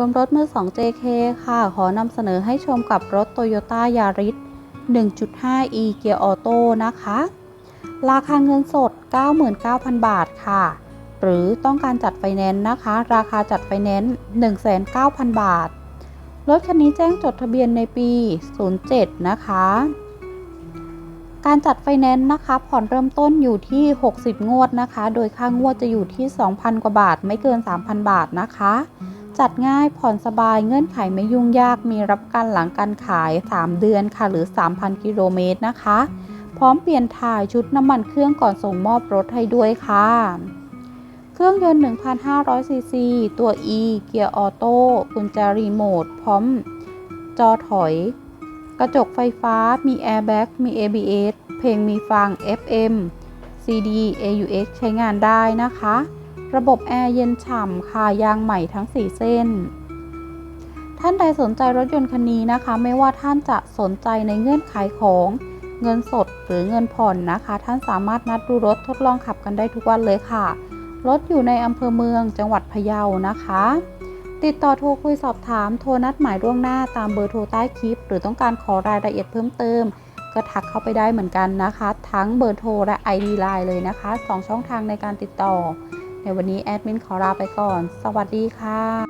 รวมรถมือ 2 JK ค่ะ ขอนำเสนอให้ชมกับรถ Toyota Yaris 1.5e เกียร์ออโต้นะคะ ราคาเงินสด 99,000 บาทค่ะ หรือต้องการจัดไฟแนนซ์นะคะ ราคาจัดไฟแนนซ์190,000 บาท รถคันนี้แจ้งจดทะเบียนในปี 07 นะคะ การจัดไฟแนนซ์นะคะ ผ่อนเริ่มต้นอยู่ที่ 60 งวดนะคะ โดยค่างวดจะอยู่ที่ 2,000 กว่าบาท ไม่เกิน 3,000 บาทนะคะ จัดง่ายผ่อนสบายเงื่อนไขไม่ยุ่งยากมีรับประกันหลังการขาย 3 เดือนค่ะหรือ 3,000 กิโลเมตรนะคะ พร้อมเปลี่ยนถ่ายชุดน้ำมันเครื่องก่อนส่งมอบรถให้ด้วยค่ะ เครื่องยนต์ 1,500 ซีซี ตัว E เกียร์ออโต้กุญแจรีโมทพร้อมจอถอย กระจกไฟฟ้ามีแอร์แบ็กมี ABS เพลงมีฟัง FM CD AUX ใช้งานได้นะคะ ระบบแอร์เย็นฉ่ำค่ะยางใหม่ทั้ง 4 เส้น ท่านใดสนใจรถยนต์คันนี้นะคะ ไม่ว่าท่านจะสนใจในเงื่อนไขของเงินสดหรือเงินผ่อนนะคะ ท่านสามารถนัดดูรถทดลองขับกันได้ทุกวันเลยค่ะ รถอยู่ในอำเภอเมืองจังหวัดพะเยานะคะ ติดต่อโทรคุยสอบถามโทรนัดหมายล่วงหน้าตามเบอร์โทรใต้คลิป หรือต้องการขอรายละเอียดเพิ่มเติม ก็ทักเข้าไปได้เหมือนกันนะคะ ทั้งเบอร์โทรและ ID Line เลยนะคะ 2 ช่องทางในการติดต่อ ในวันนี้แอดมินขอลาไปก่อน สวัสดีค่ะ